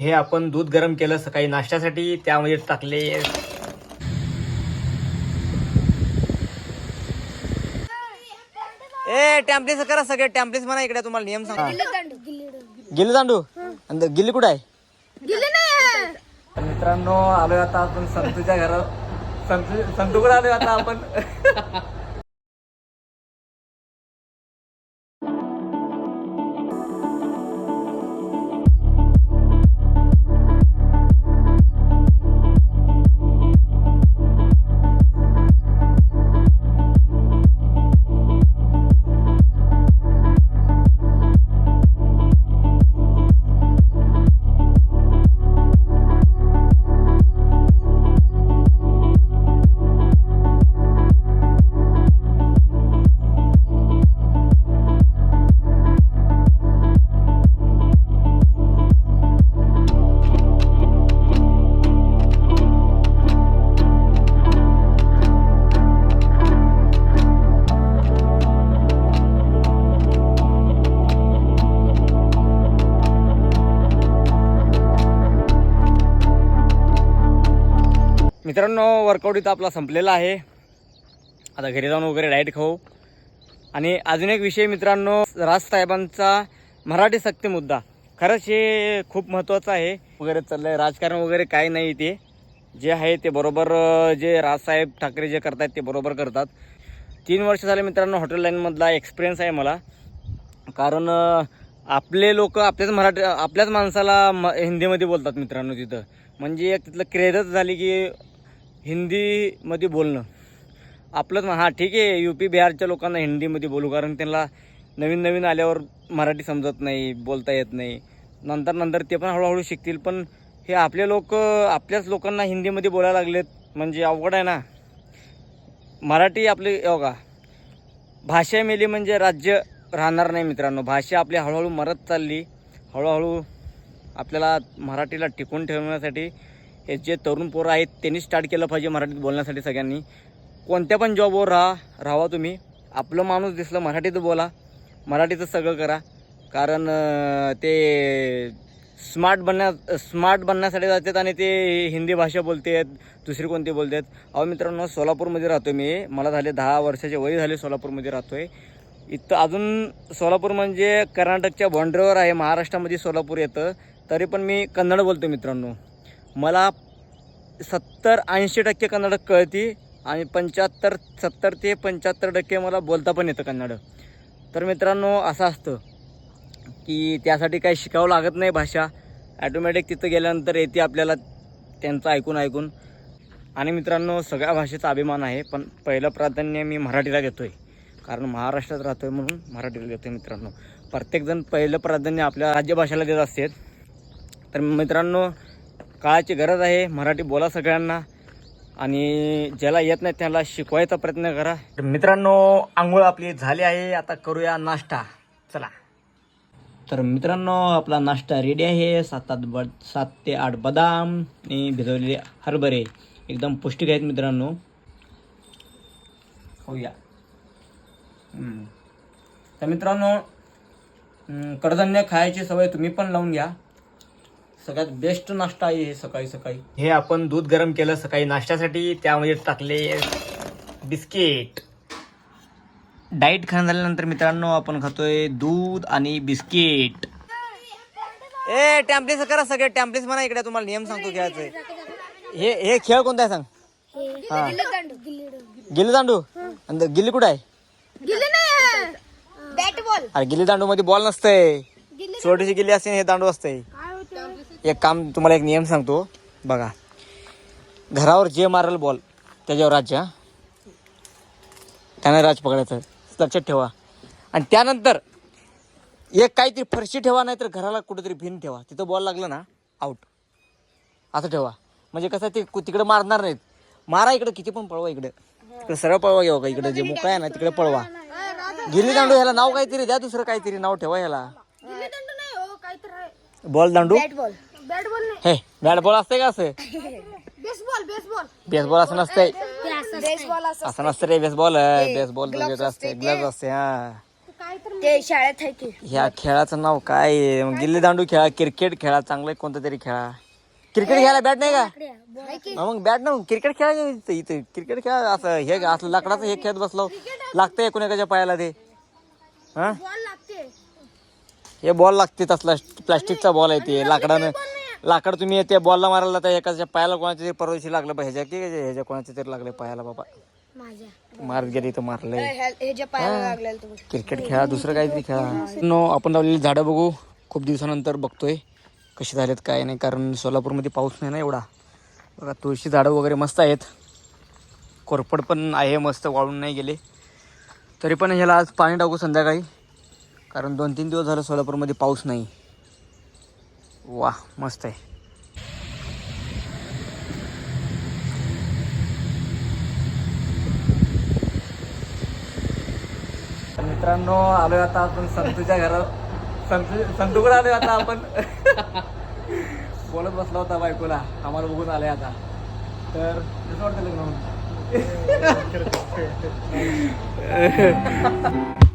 हे आपण दूध गरम केलं सकाळी नाश्त्यासाठी त्यामध्ये टाकले. ए टॅम्पलेस करा सगळे. टॅम्पलेस म्हणा इकडे तुम्हाला नियम सांगा गिल्ली दांडू आणि गिल्ली कुठं आहे? तर मित्रांनो आलोय आता आपण संतूच्या घरात संतू संतूकडे आलोय आता आपण. मित्रांनो वर्कआउट इथं आपला संपलेला आहे. आता घरी जाऊन वगैरे डाएट खाऊ. आणि अजून एक विषय मित्रांनो राजसाहेबांचा मराठी सक्ती मुद्दा. खरंच हे खूप महत्त्वाचं आहे. वगैरे चाललंय राजकारण वगैरे काही नाही ते जे आहे ते बरोबर जे राजसाहेब ठाकरे जे करतात ते बरोबर करतात. तीन वर्ष झाले मित्रांनो हॉटेल लाईनमधला एक्सपिरियन्स आहे मला. कारण आपले लोक आपल्याच मराठी आपल्याच माणसाला म हिंदीमध्ये बोलतात मित्रांनो तिथं. म्हणजे एक तिथलं क्रेजच झाली की हिंदीमध्ये बोलणं. आपलंच हां ठीक आहे यू पी बिहारच्या लोकांना हिंदीमध्ये बोलू कारण त्यांना नवीन नवीन आल्यावर मराठी समजत नाही बोलता येत नाही. नंतर नंतर ते पण हळूहळू शिकतील पण हे आपले लोक आपल्याच लोकांना हिंदीमध्ये बोलायला लागलेत म्हणजे अवघड आहे ना. मराठी आपली योगा भाषा मेली म्हणजे राज्य राहणार नाही मित्रांनो. भाषा आपली हळूहळू मरत चालली हळूहळू आपल्याला मराठीला टिकून ठेवण्यासाठी हे जे तरुण पोरं आहेत त्यांनी स्टार्ट केलं पाहिजे मराठीत बोलण्यासाठी सगळ्यांनी. कोणत्या पण जॉबवर राहा राहा तुम्ही. आपलं माणूस दिसलं मराठीत बोला. मराठीचं सगळं करा. कारण ते स्मार्ट बनण्या स्मार्ट बनण्यासाठी जातात आणि ते हिंदी भाषा बोलते आहेत दुसरी कोणती बोलते आहेत अहो मित्रांनो सोलापूरमध्ये राहतो मी. मला झाले दहा वर्षाचे वय झाले सोलापूरमध्ये राहतो आहे इथं अजून सोलापूर म्हणजे कर्नाटकच्या बॉन्ड्रीवर आहे. महाराष्ट्रामध्ये सोलापूर येतं. तरी पण मी कन्नड बोलतो मित्रांनो. मला सत्तर ऐंशी टक्के कन्नड कळती आणि पंच्याहत्तर सत्तर ते पंच्याहत्तर टक्के मला बोलता पण येतं कन्नड. तर मित्रांनो असं असतं की त्यासाठी काही शिकावं लागत नाही भाषा. ॲटोमॅटिक तिथं गेल्यानंतर येते आपल्याला त्यांचं ऐकून ऐकून. आणि मित्रांनो सगळ्या भाषेचा अभिमान आहे पण पहिलं प्राधान्य मी मराठीला घेतो आहे कारण महाराष्ट्रात राहतो आहे म्हणून मराठीला घेतो आहे मित्रांनो. प्रत्येकजण पहिलं प्राधान्य आपल्या राज्यभाषेला देत असतात. तर मित्रांनो काळाची गरज आहे. मराठी बोला सगळ्यांना. आणि ज्याला येत नाही त्याला शिकवायचा प्रयत्न करा. मित्रांनो आंघोळ आपली झाली आहे. आता करूया नाश्ता. चला. तर मित्रांनो आपला नाश्ता रेडी आहे. सात आठ ब सात ते आठ बदाम आणि भिजवलेले हरभरे. एकदम पौष्टिक आहेत मित्रांनो. होऊया. तर मित्रांनो कडधान्य खायची सवय तुम्ही पण लावून घ्या. सगळ्यात बेस्ट नाश्ता आहे हे सकाळी सकाळी. हे आपण दूध गरम केलं सकाळी नाश्त्यासाठी त्यामध्ये टाकले बिस्किट. डाईट खाणं झाल्यानंतर मित्रांनो आपण खातोय दूध आणि बिस्किट. ए टॅम्पलेस करा सगळे. टॅम्पलेस म्हणा इकडे तुम्हाला नियम सांगतो खेळायचं हे हे खेळ कोणता आहे सांग? हा. गिल्ली दांडू. आणि गिल्ली कुठं आहे? बॅट बॉल अरे गिल्ली दांडू मध्ये बॉल नसतंय. छोटीशी गिल्ली असते हे दांडू असते एक काम तुम्हाला एक नियम सांगतो. बघा. घरावर जे मारल बॉल त्याच्यावर राज्य. त्याने राज पकडायचं. लक्षात ठेवा. आणि त्यानंतर एक काहीतरी फरशी ठेवा नाही तर घराला कुठेतरी भिन ठेवा. तिथं बॉल लागलं ना आउट असं ठेवा. म्हणजे कसं ते तिकडे मारणार नाहीत. मारा इकडे किती पण पळवा इकडे. इकडे सरळ पळवा घेऊ का इकडे? जे मोकळा आहे ना तिकडे पळवा. गिल्ली दांडू ह्याला नाव काहीतरी द्या दुसरं काहीतरी नाव ठेवा ह्याला. बॉल दांडू बॅट बॉल नाही. हे बॅट बॉल असते का असं? बेसबॉल बेसबॉल बेसबॉल असं नसतंय. बेसबॉल असं असं नसतं रे बेसबॉल बेसबॉल वेगळं असते ग्लव्स असते हा. नाही तर ते शाळेत आहे की. ह्या खेळाचं नाव काय? आहे? मग गिल्ली दांडू खेळा क्रिकेट खेळा चांगलं कोणतं तरी खेळा. क्रिकेट खेळायला बॅट नाही का? हा, मग बॅट ना क्रिकेट खेळा इथं इथं. क्रिकेट खेळा असं हे असं लाकडाचं हे खेळत बसलो. लागतं एकूण एकाच्या पायाला ते. हा? बॉल लागते. हे बॉल लागते तसला प्लास्टिकचा बॉल आहे ते लाकडानं. लाकड तुम्ही त्या बॉलला मारायला तर एकाच्या पायाला कोणाच्या तरी परवाशी लागलं पाहिजे ह्याच्या की ह्याच्या कोणाच्या तरी लागलं पायाला बाबा. मारत गेली तर मारलंय. क्रिकेट खेळा दुसरं काहीतरी खेळा. नो आपण लावलेली झाडं बघू. खूप दिवसानंतर बघतोय. कशी झालेत काय नाही कारण सोलापूरमध्ये पाऊस नाही ना एवढा. बघा तुळशी झाडं वगैरे मस्त आहेत. कोरपड पण आहे मस्त वाळून नाही गेले. तरी पण ह्याला आज पाणी टाकू संध्याकाळी. कारण दोन तीन दिवस झालं सोलापूरमध्ये पाऊस नाही. वा मस्त आहे. मित्रांनो आलोय आता आपण संतूच्या घरात. संतू संतूकडे आलोय आता आपण. बोलत बसला होता बायकोला. आम्हाला बघून आले आता. तर कसं वाटतं लग्न